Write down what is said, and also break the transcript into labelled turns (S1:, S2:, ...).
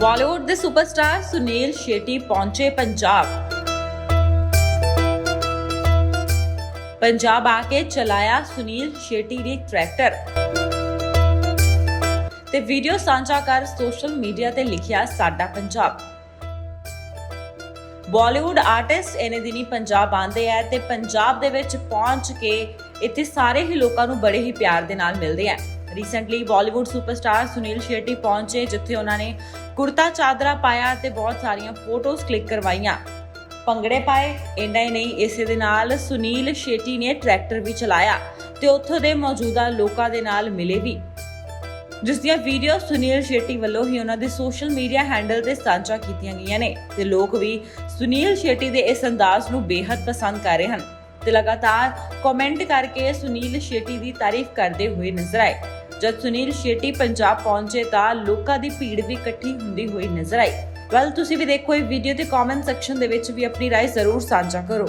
S1: ਬਾਲੀਵੁੱਡ ਦੇ ਸੁਪਰਸਟਾਰ ਸੁਨੀਲ ਸ਼ੇਟੀ ਪਹੁੰਚੇ ਪੰਜਾਬ। ਪੰਜਾਬ ਆ ਕੇ ਚਲਾਇਆ ਸੁਨੀਲ ਸ਼ੇਟੀ ਨੇ ਟਰੈਕਟਰ। ਤੇ ਵੀਡੀਓ ਸਾਂਝਾ ਕਰ ਸੋਸ਼ਲ ਮੀਡੀਆ ਤੇ ਲਿਖਿਆ ਸਾਡਾ ਪੰਜਾਬ। ਬਾਲੀਵੁੱਡ ਆਰਟਿਸਟ ਇਹਨੇ ਦਿਨੀ ਪੰਜਾਬ ਆਂਦੇ ਆ ਤੇ ਪੰਜਾਬ ਦੇ ਵਿੱਚ ਪਹੁੰਚ ਕੇ ਇੱਥੇ ਸਾਰੇ ਹੀ ਲੋਕਾਂ ਨੂੰ ਬੜੇ ਹੀ ਪਿਆਰ ਦੇ ਨਾਲ ਮਿਲਦੇ ਆ। ਰੀਸੈਂਟਲੀ ਬਾਲੀਵੁੱਡ ਸੁਪਰਸਟਾਰ ਸੁਨੀਲ ਸ਼ੇਟੀ ਪਹੁੰਚੇ, ਜਿੱਥੇ ਉਹਨਾਂ ਨੇ ਕੁਰਤਾ ਚਾਦਰਾ ਪਾਇਆ ਤੇ ਬਹੁਤ ਸਾਰੀਆਂ ਫੋਟੋਜ਼ ਕਲਿੱਕ ਕਰਵਾਈਆਂ। ਭੰਗੜੇ ਪਾਏ, ਇੰਨਾ ਹੀ ਨਹੀਂ, ਇਸੇ ਦੇ ਨਾਲ ਸੁਨੀਲ ਸ਼ੇਟੀ ਨੇ ਟਰੈਕਟਰ ਵੀ ਚਲਾਇਆ ਤੇ ਉੱਥੋਂ ਦੇ ਮੌਜੂਦਾ ਲੋਕਾਂ ਦੇ ਨਾਲ ਮਿਲੇ ਵੀ। ਜਿਸ ਦੀਆਂ ਵੀਡੀਓ ਸੁਨੀਲ ਸ਼ੇਟੀ ਵੱਲੋਂ ਹੀ ਉਹਨਾਂ ਦੇ ਸੋਸ਼ਲ ਮੀਡੀਆ ਹੈਂਡਲ ਤੇ ਸਾਂਝਾ ਕੀਤੀਆਂ ਗਈਆਂ ਨੇ ਤੇ ਲੋਕ ਵੀ ਸੁਨੀਲ ਸ਼ੇਟੀ ਦੇ ਇਸ ਅੰਦਾਜ਼ ਨੂੰ ਬੇहद ਪਸੰਦ ਕਰ ਰਹੇ ਹਨ ਤੇ ਲਗਾਤਾਰ ਕਮੈਂਟ ਕਰਕੇ ਸੁਨੀਲ ਸ਼ੇਟੀ ਦੀ ਤਾਰੀਫ ਕਰਦੇ ਹੋਏ ਨਜ਼ਰ ਆਏ। ਜਦ ਸੁਨੀਲ ਸ਼ੇਟੀ ਪੰਜਾਬ ਪਹੁੰਚੇ ਤਾਂ ਲੋਕਾਂ ਦੀ ਭੀੜ ਵੀ ਇਕੱਠੀ ਹੁੰਦੀ ਹੋਈ ਨਜ਼ਰ ਆਈ ਵੈਲ ਤੁਸੀਂ ਵੀ ਦੇਖੋ ਇਹ ਵੀਡੀਓ ਤੇ ਕਮੈਂਟ ਸੈਕਸ਼ਨ ਦੇ ਵਿੱਚ ਵੀ ਆਪਣੀ رائے ਜ਼ਰੂਰ ਸਾਂਝਾ ਕਰੋ